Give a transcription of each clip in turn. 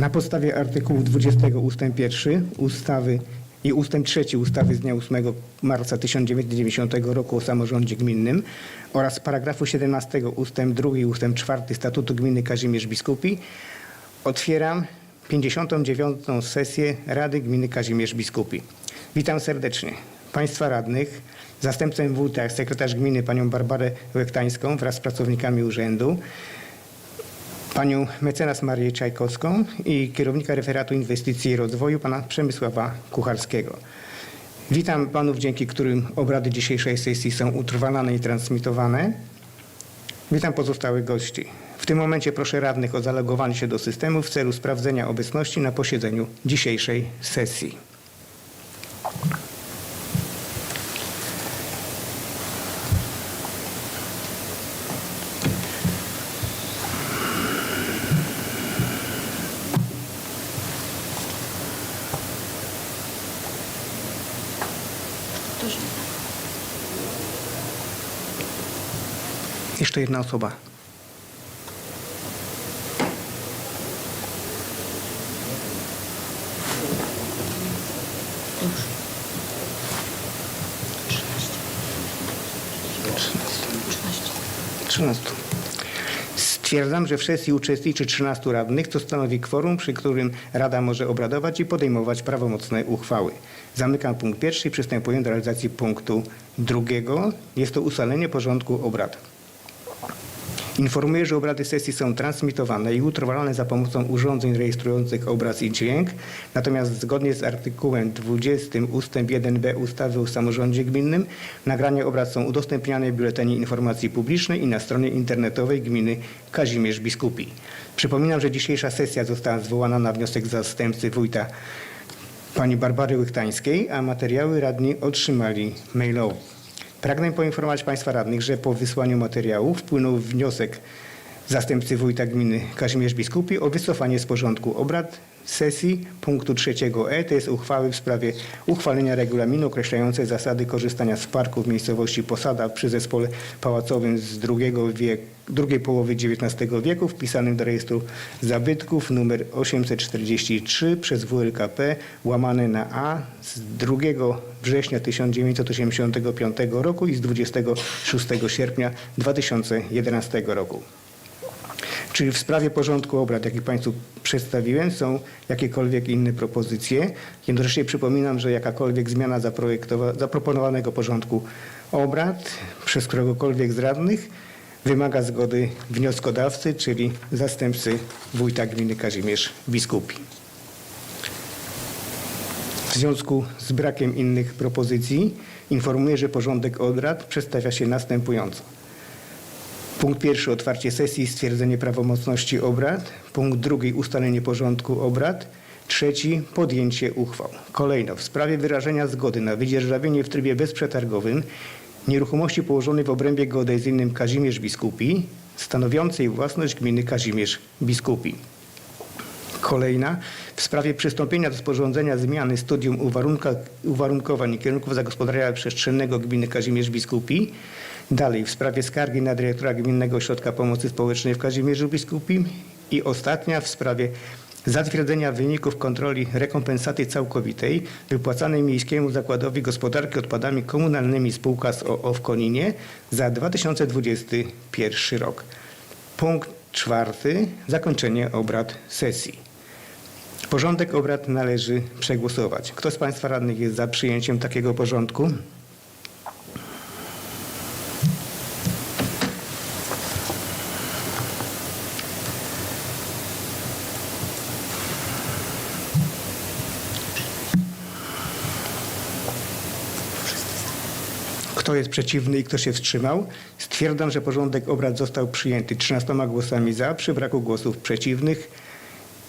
Na podstawie artykułu 20 ust. 1 ustawy i ust. 3 ustawy z dnia 8 marca 1990 roku o samorządzie gminnym oraz paragrafu 17 ust. 2 i ust. 4 Statutu Gminy Kazimierz Biskupi otwieram 59. sesję Rady Gminy Kazimierz Biskupi. Witam serdecznie Państwa radnych, zastępcę wójta, sekretarz gminy panią Barbarę Łektańską wraz z pracownikami urzędu, panią mecenas Marię Czajkowską i kierownika referatu inwestycji i rozwoju pana Przemysława Kucharskiego. Witam panów, dzięki którym obrady dzisiejszej sesji są utrwalane i transmitowane. Witam pozostałych gości. W tym momencie proszę radnych o zalogowanie się do systemu w celu sprawdzenia obecności na posiedzeniu dzisiejszej sesji. Jeszcze jedna osoba. Trzynastu. Stwierdzam, że w sesji uczestniczy 13 radnych, co stanowi kworum, przy którym Rada może obradować i podejmować prawomocne uchwały. Zamykam punkt pierwszy i przystępuję do realizacji punktu drugiego. Jest to ustalenie porządku obrad. Informuję, że obrady sesji są transmitowane i utrwalane za pomocą urządzeń rejestrujących obraz i dźwięk. Natomiast zgodnie z artykułem 20 ust. 1b ustawy o samorządzie gminnym nagrania obrad są udostępniane w Biuletynie Informacji Publicznej i na stronie internetowej gminy Kazimierz Biskupi. Przypominam, że dzisiejsza sesja została zwołana na wniosek zastępcy wójta pani Barbary Łychtańskiej, a materiały radni otrzymali mailowo. Pragnę poinformować Państwa radnych, że po wysłaniu materiału wpłynął wniosek zastępcy wójta gminy Kazimierz Biskupi o wycofanie z porządku obrad sesji punktu trzeciego E, to jest uchwały w sprawie uchwalenia regulaminu określającej zasady korzystania z parku w miejscowości Posada przy zespole pałacowym z wiek, drugiej połowy XIX wieku wpisanym do rejestru zabytków numer 843 przez WLKP łamane na A z 2 września 1985 roku i z 26 sierpnia 2011 roku. Czy w sprawie porządku obrad, jaki Państwu przedstawiłem, są jakiekolwiek inne propozycje? Jednocześnie przypominam, że jakakolwiek zmiana zaproponowanego porządku obrad przez któregokolwiek z radnych wymaga zgody wnioskodawcy, czyli zastępcy wójta gminy Kazimierz Biskupi. W związku z brakiem innych propozycji informuję, że porządek obrad przedstawia się następująco. Punkt pierwszy otwarcie sesji, stwierdzenie prawomocności obrad. Punkt drugi ustalenie porządku obrad. Trzeci podjęcie uchwał. Kolejno w sprawie wyrażenia zgody na wydzierżawienie w trybie bezprzetargowym nieruchomości położonej w obrębie geodezyjnym Kazimierz Biskupi, stanowiącej własność gminy Kazimierz Biskupi. Kolejna w sprawie przystąpienia do sporządzenia zmiany studium uwarunkowań i kierunków zagospodarowania przestrzennego gminy Kazimierz Biskupi. Dalej w sprawie skargi na dyrektora Gminnego Ośrodka Pomocy Społecznej w Kazimierzu Biskupi. I ostatnia w sprawie zatwierdzenia wyników kontroli rekompensaty całkowitej wypłacanej Miejskiemu Zakładowi Gospodarki Odpadami Komunalnymi spółka z OO w Koninie za 2021 rok. Punkt czwarty. Zakończenie obrad sesji. Porządek obrad należy przegłosować. Kto z Państwa radnych jest za przyjęciem takiego porządku? Kto jest przeciwny i kto się wstrzymał? Stwierdzam, że porządek obrad został przyjęty 13 głosami za, przy braku głosów przeciwnych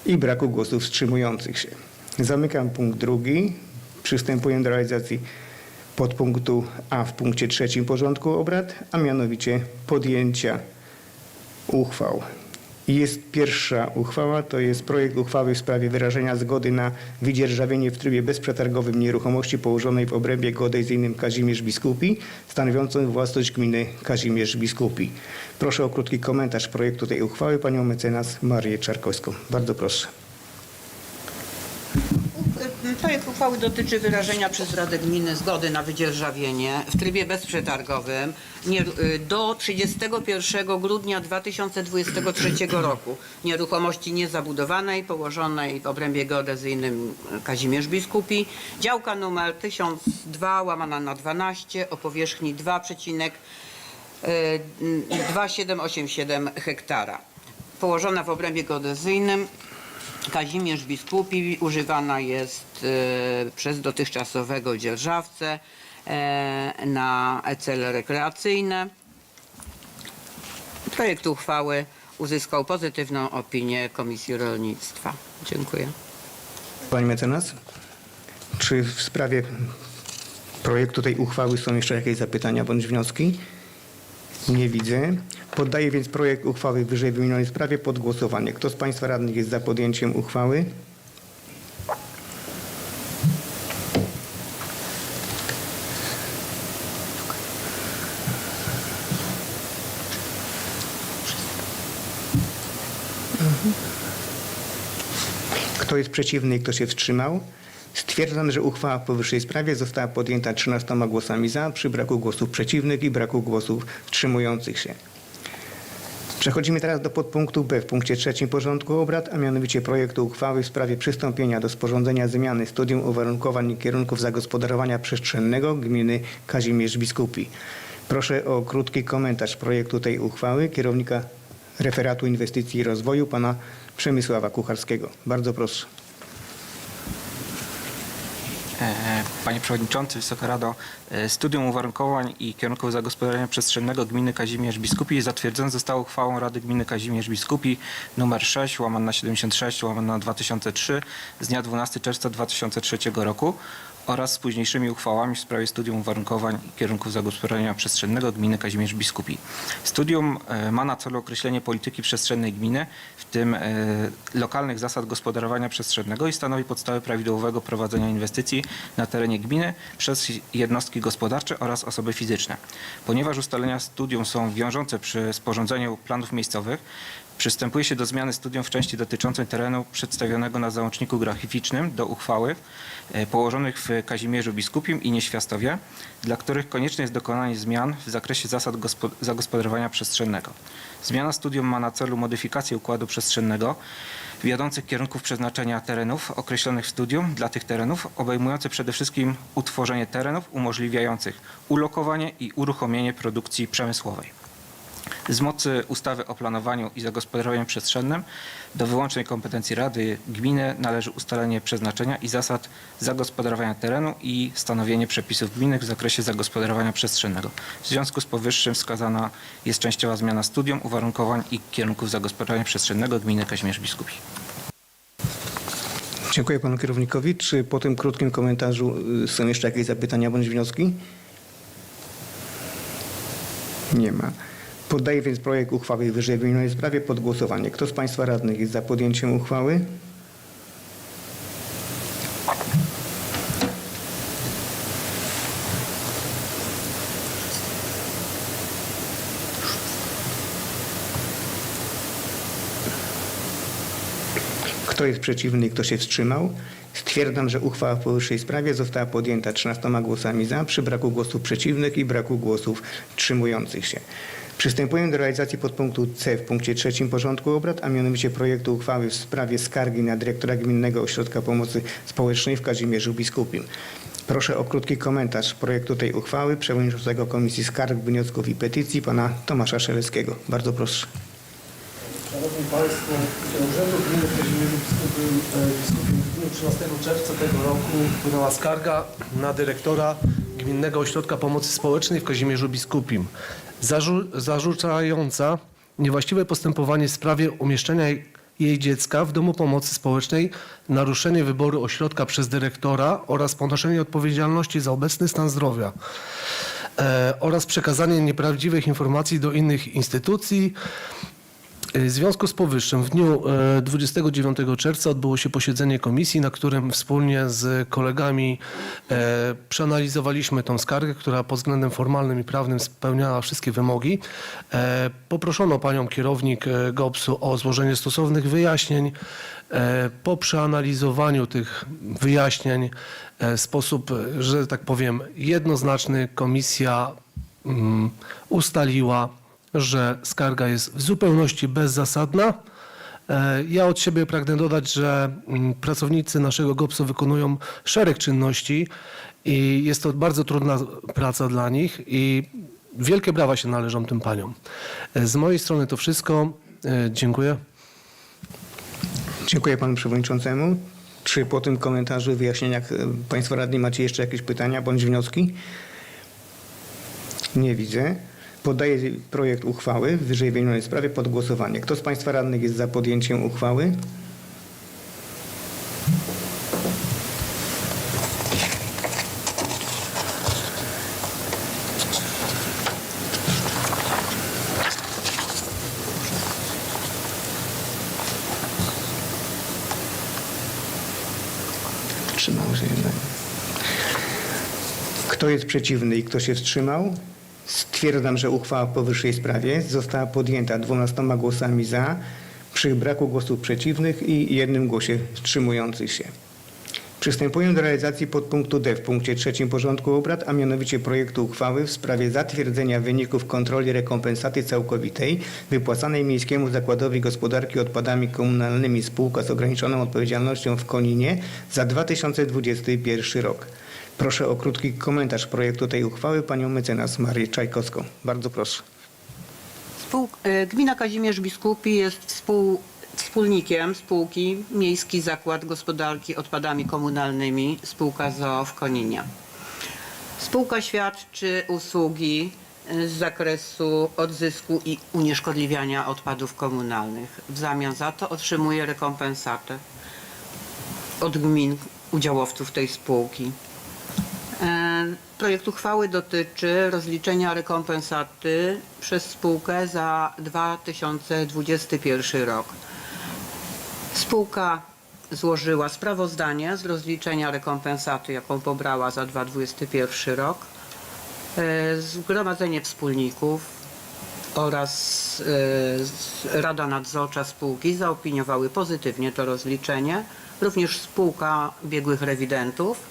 i braku głosów wstrzymujących się. Zamykam punkt drugi. Przystępuję do realizacji podpunktu A w punkcie trzecim porządku obrad, a mianowicie podjęcia uchwał. Jest pierwsza uchwała, to jest projekt uchwały w sprawie wyrażenia zgody na wydzierżawienie w trybie bezprzetargowym nieruchomości położonej w obrębie geodezyjnym Kazimierz Biskupi, stanowiącą własność gminy Kazimierz Biskupi. Proszę o krótki komentarz projektu tej uchwały panią mecenas Marię Czarkowską. Bardzo proszę. Projekt uchwały dotyczy wyrażenia przez Radę Gminy zgody na wydzierżawienie w trybie bezprzetargowym nie, y, do 31 grudnia 2023 roku nieruchomości niezabudowanej położonej w obrębie geodezyjnym Kazimierz Biskupi, działka numer 1002 łamana na 12 o powierzchni 2,2787 hektara. Położona w obrębie geodezyjnym Kazimierz Biskupi używana jest e, przez dotychczasowego dzierżawcę e, na cele rekreacyjne. Projekt uchwały uzyskał pozytywną opinię Komisji Rolnictwa. Dziękuję. Pani mecenas, czy w sprawie projektu tej uchwały są jeszcze jakieś zapytania bądź wnioski? Nie widzę. Poddaję więc projekt uchwały w wyżej wymienionej sprawie pod głosowanie. Kto z Państwa radnych jest za podjęciem uchwały? Kto jest przeciwny i kto się wstrzymał? Stwierdzam, że uchwała w powyższej sprawie została podjęta 13 głosami za, przy braku głosów przeciwnych i braku głosów wstrzymujących się. Przechodzimy teraz do podpunktu B w punkcie trzecim porządku obrad, a mianowicie projektu uchwały w sprawie przystąpienia do sporządzenia zmiany studium uwarunkowań i kierunków zagospodarowania przestrzennego gminy Kazimierz Biskupi. Proszę o krótki komentarz projektu tej uchwały kierownika referatu inwestycji i rozwoju pana Przemysława Kucharskiego. Bardzo proszę. E, Panie Przewodniczący, Wysoka Rado, e, Studium Uwarunkowań i Kierunków Zagospodarowania Przestrzennego Gminy Kazimierz Biskupi. Zatwierdzone zostało uchwałą Rady Gminy Kazimierz Biskupi nr 6 łamane na 76 łamane na 2003 z dnia 12 czerwca 2003 roku oraz z późniejszymi uchwałami w sprawie Studium Uwarunkowań i Kierunków Zagospodarowania Przestrzennego Gminy Kazimierz Biskupi. Studium e, ma na celu określenie polityki przestrzennej gminy, w tym e, lokalnych zasad gospodarowania przestrzennego i stanowi podstawę prawidłowego prowadzenia inwestycji na terenie gminy przez jednostki gospodarcze oraz osoby fizyczne. Ponieważ ustalenia studium są wiążące przy sporządzeniu planów miejscowych, Przystępuje się do zmiany studium w części dotyczącej terenu przedstawionego na załączniku graficznym do uchwały e, położonych w Kazimierzu Biskupim i Nieświastowie, dla których konieczne jest dokonanie zmian w zakresie zasad gospo- zagospodarowania przestrzennego. Zmiana studium ma na celu modyfikację układu przestrzennego wiodących kierunków przeznaczenia terenów określonych w studium dla tych terenów, obejmujące przede wszystkim utworzenie terenów umożliwiających ulokowanie i uruchomienie produkcji przemysłowej. Z mocy ustawy o planowaniu i zagospodarowaniu przestrzennym do wyłącznej kompetencji Rady Gminy należy ustalenie przeznaczenia i zasad zagospodarowania terenu i stanowienie przepisów gminnych w zakresie zagospodarowania przestrzennego. W związku z powyższym wskazana jest częściowa zmiana studium, uwarunkowań i kierunków zagospodarowania przestrzennego gminy Kazimierz Biskupi. Dziękuję panu kierownikowi. Czy po tym krótkim komentarzu y, są jeszcze jakieś zapytania bądź wnioski? Nie ma. Poddaję więc projekt uchwały w wyżej wymienionej sprawie pod głosowanie. Kto z państwa radnych jest za podjęciem uchwały? Kto jest przeciwny i kto się wstrzymał? Stwierdzam, że uchwała w powyższej sprawie została podjęta 13 głosami za, przy braku głosów przeciwnych i braku głosów wstrzymujących się. Przystępujemy do realizacji podpunktu C w punkcie trzecim porządku obrad, a mianowicie projektu uchwały w sprawie skargi na dyrektora Gminnego Ośrodka Pomocy Społecznej w Kazimierzu Biskupim. Proszę o krótki komentarz projektu tej uchwały przewodniczącego Komisji Skarg, Wniosków i Petycji pana Tomasza Szeleckiego. Bardzo proszę. Szanowni Państwo, Urzędu Gminy w Kazimierzu Biskupim, e, w dniu 13 czerwca tego roku wpłynęła skarga na dyrektora Gminnego Ośrodka Pomocy Społecznej w Kazimierzu Biskupim, zarzu zarzucająca niewłaściwe postępowanie w sprawie umieszczenia jej- dziecka w Domu Pomocy Społecznej, naruszenie wyboru ośrodka przez dyrektora oraz ponoszenie odpowiedzialności za obecny stan zdrowia e, oraz przekazanie nieprawdziwych informacji do innych instytucji, W związku z powyższym w dniu e, 29 czerwca odbyło się posiedzenie komisji, na którym wspólnie z kolegami e, przeanalizowaliśmy tą skargę, która pod względem formalnym i prawnym spełniała wszystkie wymogi. E, Poproszono panią kierownik e, GOPS-u o złożenie stosownych wyjaśnień. E, Po przeanalizowaniu tych wyjaśnień e, w sposób, e, że tak powiem, jednoznaczny komisja mm, ustaliła, że skarga jest w zupełności bezzasadna. E, Ja od siebie pragnę dodać, że mm, pracownicy naszego GOPS-u wykonują szereg czynności i jest to bardzo trudna praca dla nich i wielkie brawa się należą tym paniom. E, Z mojej strony to wszystko. E, Dziękuję. Dziękuję panu przewodniczącemu. Czy po tym komentarzu, wyjaśnieniach państwo radni macie jeszcze jakieś pytania bądź wnioski? Nie widzę. Poddaję projekt uchwały w wyżej wymienionej sprawie pod głosowanie. Kto z państwa radnych jest za podjęciem uchwały? Wstrzymał się. Kto jest przeciwny i kto się wstrzymał? Stwierdzam, że uchwała w powyższej sprawie została podjęta 12 głosami za, przy braku głosów przeciwnych i jednym głosie wstrzymujących się. Przystępuję do realizacji podpunktu D w punkcie trzecim porządku obrad, a mianowicie projektu uchwały w sprawie zatwierdzenia wyników kontroli rekompensaty całkowitej wypłacanej Miejskiemu Zakładowi Gospodarki Odpadami Komunalnymi spółka z ograniczoną odpowiedzialnością w Koninie za 2021 rok. Proszę o krótki komentarz projektu tej uchwały panią mecenas Marię Czajkowską. Bardzo proszę. E, Gmina Kazimierz Biskupi jest współ, wspólnikiem spółki Miejski Zakład Gospodarki Odpadami Komunalnymi, spółka ZOO w Koninie. Spółka świadczy usługi e, z zakresu odzysku i unieszkodliwiania odpadów komunalnych. W zamian za to otrzymuje rekompensatę od gmin udziałowców tej spółki. Projekt uchwały dotyczy rozliczenia rekompensaty przez spółkę za 2021 rok. Spółka złożyła sprawozdanie z rozliczenia rekompensaty, jaką pobrała za 2021 rok. E, Zgromadzenie wspólników oraz e, Rada Nadzorcza spółki zaopiniowały pozytywnie to rozliczenie. Również spółka biegłych rewidentów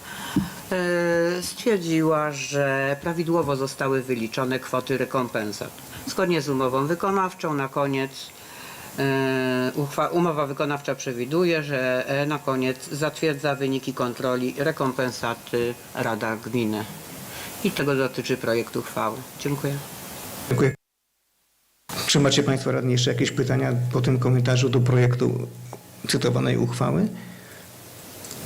stwierdziła, że prawidłowo zostały wyliczone kwoty rekompensat. Zgodnie z umową wykonawczą na koniec e, umowa wykonawcza przewiduje, że e, na koniec zatwierdza wyniki kontroli rekompensaty Rada Gminy. I tego dotyczy projekt uchwały. Dziękuję. Dziękuję. Czy macie państwo radni jeszcze jakieś pytania po tym komentarzu do projektu cytowanej uchwały?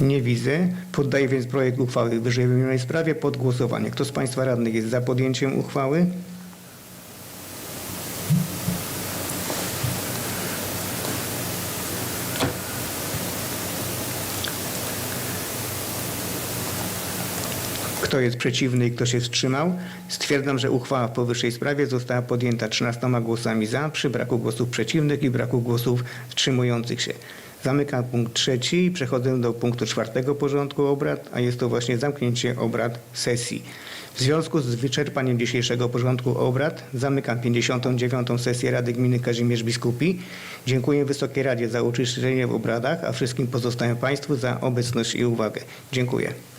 Nie widzę. Poddaję więc projekt uchwały w wyżej wymienionej sprawie pod głosowanie. Kto z państwa radnych jest za podjęciem uchwały? Kto jest przeciwny i kto się wstrzymał? Stwierdzam, że uchwała w powyższej sprawie została podjęta 13 głosami za, przy braku głosów przeciwnych i braku głosów wstrzymujących się. Zamykam punkt trzeci i przechodzę do punktu czwartego porządku obrad, a jest to właśnie zamknięcie obrad sesji. W związku z wyczerpaniem dzisiejszego porządku obrad zamykam 59. sesję Rady Gminy Kazimierz Biskupi. Dziękuję Wysokiej Radzie za uczestniczenie w obradach, a wszystkim pozostałym Państwu za obecność i uwagę. Dziękuję.